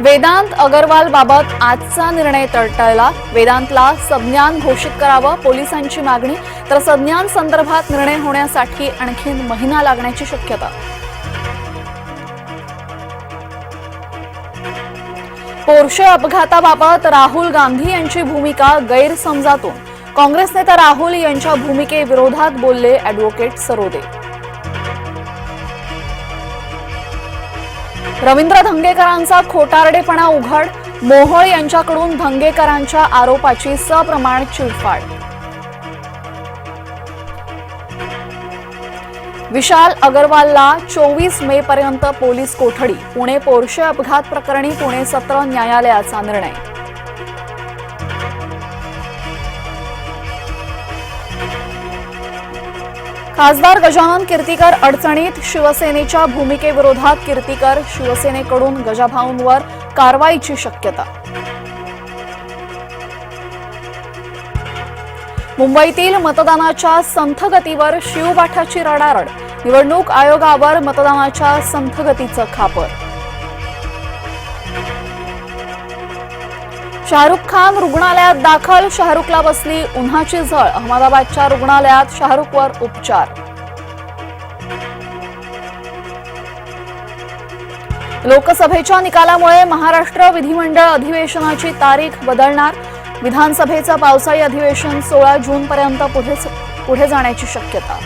वेदांत अगरवाल बाबत आजचा निर्णय तळटळला वेदांतला संज्ञान घोषित करावं पोलिसांची मागणी तर संज्ञांसंदर्भात निर्णय होण्यासाठी आणखी महिना लागण्याची शक्यता. पोर्शे अपघाताबाबत राहुल गांधी यांची भूमिका गैरसमजातून. काँग्रेस नेता राहुल यांच्या भूमिकेविरोधात बोलले अॅडव्होकेट सरोदे. रवींद्र धंगेकरांचा खोटारडेपणा उघड मोहोळ यांच्याकडून धंगेकरांच्या आरोपाची सप्रमाण चिडफाड विशाल अगरवालला चोवीस मे पर्यंत पोलीस कोठडी पुणे पोर्शे अपघात प्रकरणी पुणे सत्र न्यायालयाचा निर्णय. खासदार गजानन कीर्तीकर अडचणीत शिवसेनेच्या भूमिकेविरोधात कीर्तीकर शिवसेनेकडून गजाभाऊंवर कारवाईची शक्यता. मुंबईतील मतदानाच्या संथगतीवर शिवबाठाची रडारड. निवडणूक आयोगावर मतदानाच्या संथगतीचं खापर. शाहरुख खान रुग्णालयात दाखल शाहरुखला बसली उन्हाची झळ अहमदाबादच्या रुग्णालयात शाहरुखवर उपचार. लोकसभेच्या निकालामुळे महाराष्ट्र विधिमंडळ अधिवेशनाची तारीख बदलणार. विधानसभेचं पावसाळी अधिवेशन सोळा जूनपर्यंत पुढे पुढे जाण्याची शक्यता.